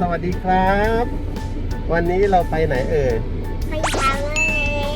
สวัสดีครับ วันนี้เราไปไหนเอ่ยไปทำอะไร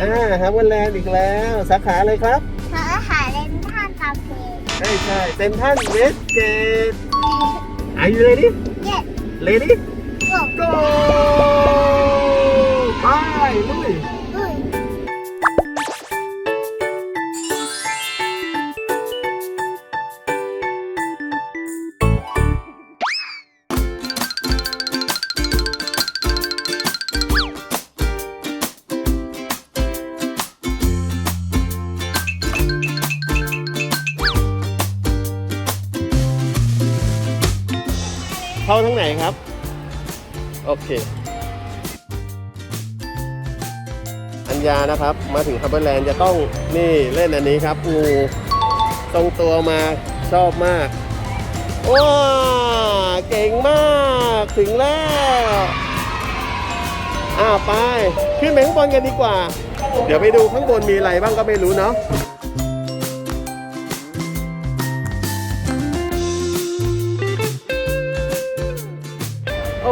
อ่าฮาร์วันแลนด์อีกแล้ว สาขาอะไรครับเธอหาเล่นท่านคาเฟ่ใช่ใช่เซนทันเวสเกต Are you ready เย็ด ready กบ go ไปลุยดุย เข้าทั้งไหนครับ โอเค อัญญานะครับ มาถึงฮับเบิลแลนด์จะต้องนี่เล่นอันนี้ครับงูทรงตัวมาชอบมาก ว้า เก่งมาก ถึงแล้วอ่าไป ขึ้นไปข้างบนกันดีกว่า เดี๋ยวไปดูข้างบนมีอะไรบ้างก็ไม่รู้เนาะ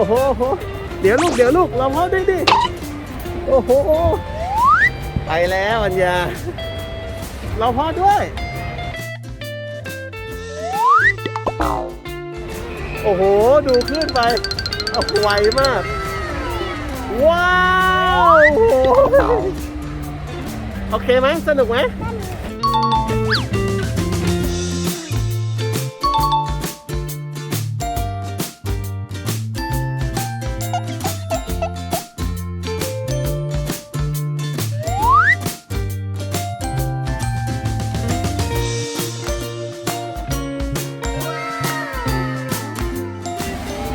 โหโหเดี๋ยวลูกเดี๋ยวลูกเราพ่อด้วยดิโอ้โหไปแล้วอัญญาเราพ่อด้วยโอ้โหดูขึ้นไปเอาไวมาก ว้าวโอ้โหโอเคไหมสนุกไหม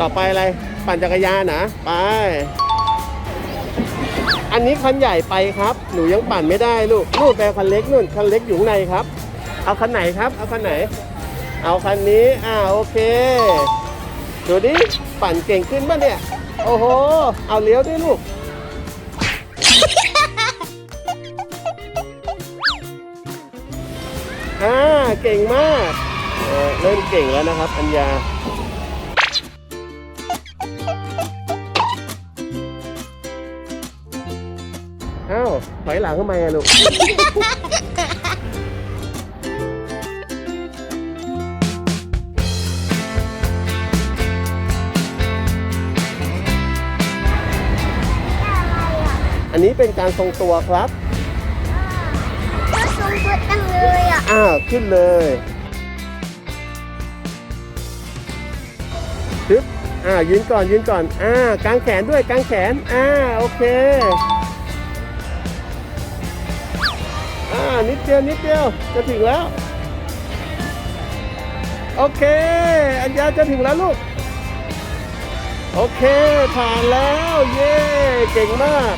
ต่อไปอะไร ปั่นจักรยานนะไป อันนี้คันใหญ่ไปครับ หนูยังปั่นไม่ได้ลูกนู่นไปเอาคันเล็กนู่นคันเล็กอยู่ในครับ เอาคันไหนครับ เอาคันไหน เอาคันนี้ อ่าโอเค ดูดิ ปั่นเก่งขึ้นป่ะเนี่ย โอ้โห เอาเลี้ยวด้วยลูกอ่าเก่งมากเเริ่มเก่งแล้วนะครับ อัญญา หลังทำไมอะลูก อันนี้เป็นการทรงตัวครับ ก็ทรงตัวตั้งเลยอะอ้าวขึ้นเลยทึบอ่ายืนก่อนยืนก่อน อ่ากางแขนด้วยกางแขน อ่าโอเค อ่านิดเดียวนิดเดียวจะถึงแล้ว โอเค อัญญาจะถึงแล้วลูก โอเค ผ่านแล้ว เย้เก่งมาก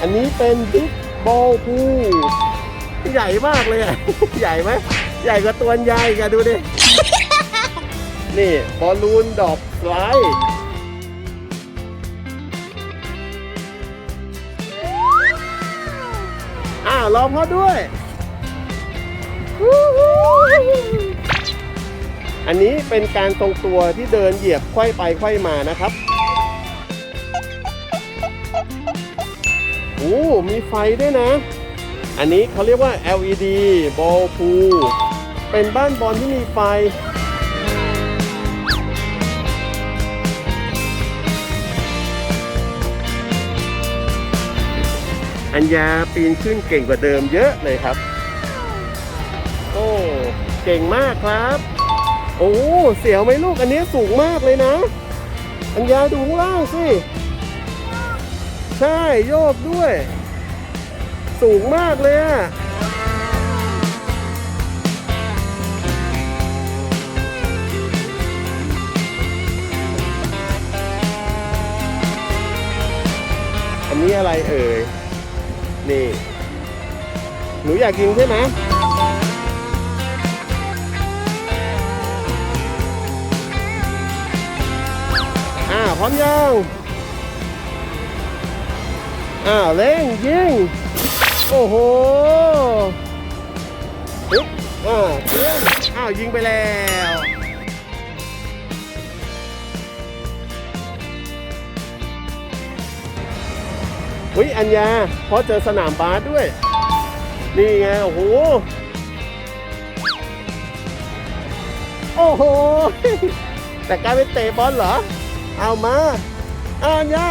อันนี้เป็นบิ๊กบอลพูใหญ่มากเลยอะ ใหญ่ไหมใหญ่กว่าตัวอัญญาอีกอะดูดิ นี่บอลลูนดอกไลาวรอพ่อด้วยอันนี้เป็นการทรงตัวที่เดินเหยียบไขว้ไปไขว้มานะครับโอ้มีไฟด้วยนะ อันนี้เขาเรียกว่า LED ball pool เป็นบ้านบอลที่มีไฟ อัญญาปีนขึ้นเก่งกว่าเดิมเยอะเลยครับ โอ้เก่งมากครับ โอ้เสียวไหมลูกอันนี้สูงมากเลยนะ อัญญาดูข้างล่างสิใช่โยกด้วย สูงมากเลยอะอันนี้อะไรเอ่ย นี่ หนูอยากกินใช่ไหมอ่าพร้อมยังอ้าเร่งยิงโอ้โหปึ๊บอ่าเตรียมอ้าวยิงไปแล้ว อุ้ยอัญญาเพราะเจอสนามบาสด้วย นี่ไง โอ้โห โอ้โห แต่กลายเป็นเตะบอลเหรอ เอามาอาอัญญา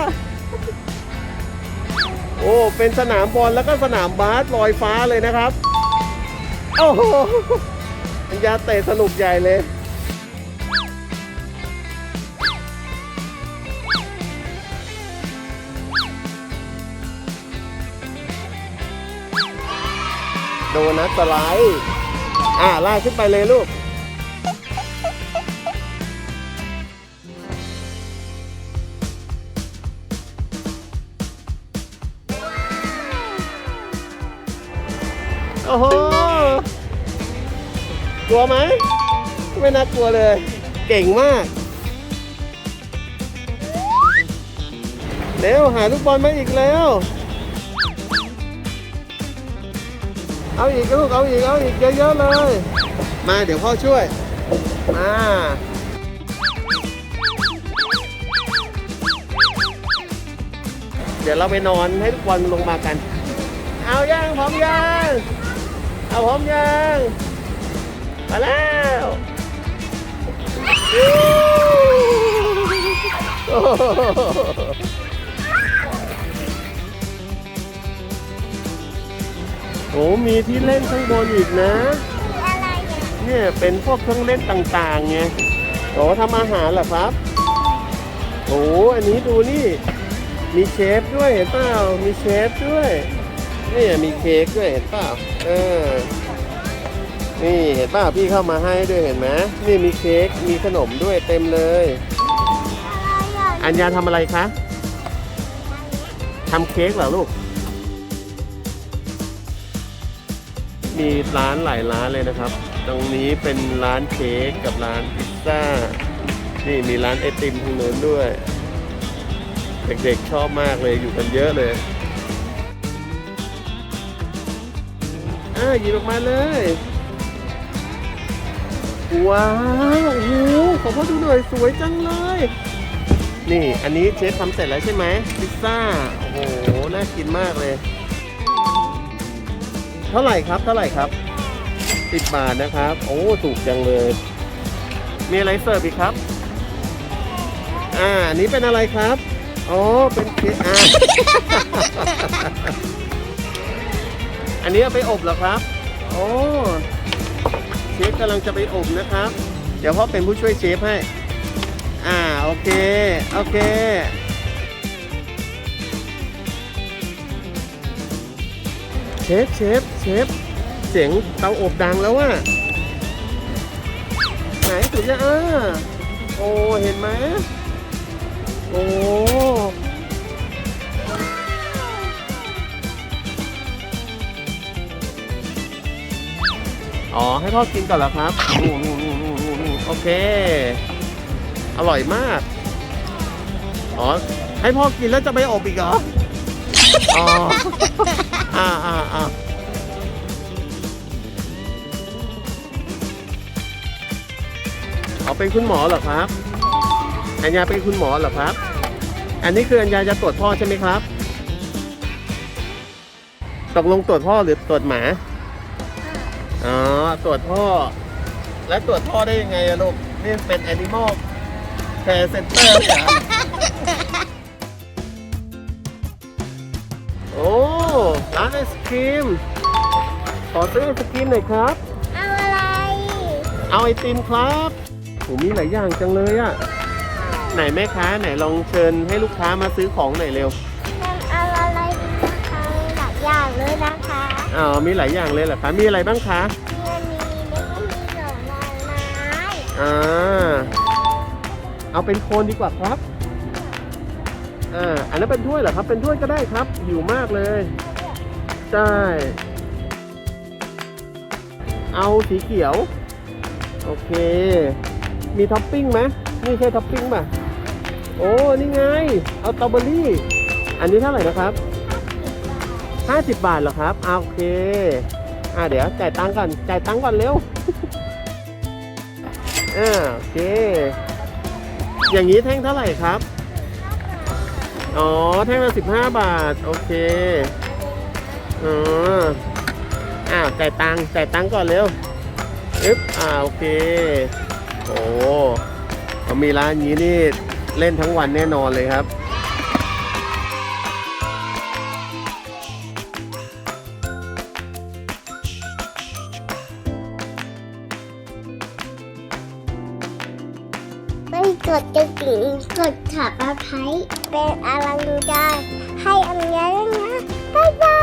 โอ้ เป็นสนามบอลแล้วก็สนามบาสลอยฟ้าเลยนะครับ โอ้โหอัญญาเตะสนุกใหญ่เลย โดนัทสไลด์อ่าลากขึ้นไปเลยลูก โอ้โห กลัวไหม ไม่น่ากลัวเลย เก่งมาก เร็ว หาลูกบอลมาอีกแล้ว เอาอีกลูกเอาอีกเอาอีกเยอะๆเลย มาเดี๋ยวพ่อช่วย มาเดี๋ยวเราไปนอนให้ทุกคนลงมากัน เอายังพร้อมยังเอาพร้อมยังมาแล้วโอ้ โหโอ้มีที่เล่นข้างบนอีกนะมีอะไรอะเนี่ยเป็นพวกเครื่องเล่นต่างๆไงโอ้ทำอาหารเหรอครับ โอ้อันนี้ดูนี่ มีเชฟด้วยเห็นเปล่า มีเชฟด้วยนี่มีเค้กด้วยเห็นเปล่า เออ นี่เห็นเปล่าพี่เข้ามาให้ด้วยเห็นไหมนี่มีเค้ก มีขนมด้วยเต็มเลย อะไรอะอัญญาทำอะไรคะทำเค้กเหรอลูก มีร้านหลายร้านเลยนะครับ ตรงนี้เป็นร้านเค้กกับร้านพิซซ่า นี่มีร้านไอติมทางโน้นด้วย เด็กๆชอบมากเลยอยู่กันเยอะเลยอ่าหยิบออกมาเลย ว้าวโอ้โหขอพ่อดูหน่อยสวยจังเลย นี่อันนี้เชฟทำเสร็จแล้วใช่ไหมพิซซ่า โอ้โห น่ากินมากเลย เท่าไหร่ครับ เท่าไหร่ครับสิบบาทนะครับ โอ้ถูกจังเลย มีอะไรเสิร์ฟอีกครับ อ่านนี้เป็นอะไรครับอ๋อเป็นเค้กอ่าอันนี้เอาไปอบเหรอครับโอ้เชฟกำลังจะไปอบนะครับ เดี๋ยวพ่อเป็นผู้ช่วยเชฟให้ อ่าโอเค โอเค เชฟเชฟเชฟเสียงเตาอบดังแล้วว่ะไหนสุดยอ่าโอ้เห็นไหมโอ้อ๋อ ให้พ่อกินก่อนเหรอครับนู่นนู่นนู่นนู่นนู่นโอเค อร่อยมาก อ๋อ ให้พ่อกินแล้วจะไปอบอีกเหรอ อ๋อ อ่าอ่าอ่าเอาเป็นคุณหมอเหรอครับ อัญญาเป็นคุณหมอเหรอครับ อันนี้คืออัญญาจะตรวจพ่อใช่ไหมครับ ตกลงตรวจพ่อหรือตรวจหมา อ๋อ ตรวจพ่อ แล้วตรวจพ่อได้ยังไงอะลูก นี่เป็น Animal Care Center เหรอโอ้ ร้านไอศครีม ขอซื้อไอศครีมหน่อยครับ เอาอะไร เอาไอติมครับโหมีหลายอย่างจังเลยอะไหนแม่ค้าไหนลองเชิญให้ลูกค้ามาซื้อของหน่อยเร็วเอาอะไรดีนะคะมีหลายอย่างเลยนะคะอ๋อมีหลายอย่างเลยเหรอคะ มีอะไรบ้างคะมีอันนี้แล้วก็มีดอกไม้ไม้อ่าเอาเป็นโคนดีกว่าครับอ่าอันนั้นเป็นถ้วยเหรอครับ เป็นถ้วยก็ได้ครับหิวมากเลย ใช่ เอาสีเขียว โอเค มีท็อปปิ้งไหมนี่ใช่ท็อปปิ้งป่ะ โอ้ นี่ไง เอาสตรอเบอรี่ อันนี้เท่าไหร่นะครับ 50 บาทเหรอครับอ่าโอเค อ่าเดี๋ยวจ่ายตังค์ก่อน จ่ายตังค์ก่อนเร็วอ่าโอเค อย่างนี้แท่งเท่าไหร่ครับ อ๋อ แท่งละสิบห้าบาท โอเค อ๋ออ้าวจ่ายตังค์จ่ายตังค์ก่อนเร็วอึ๊บอ่าโอเค โอ้เขามีร้านนี้นี่เล่นทั้งวันแน่นอนเลยครับไม่กดกระดิ่งกดถับตะไคร้เป็นอารังดูได้ให้อันนี้ด้วยนะ บ๊ายบาย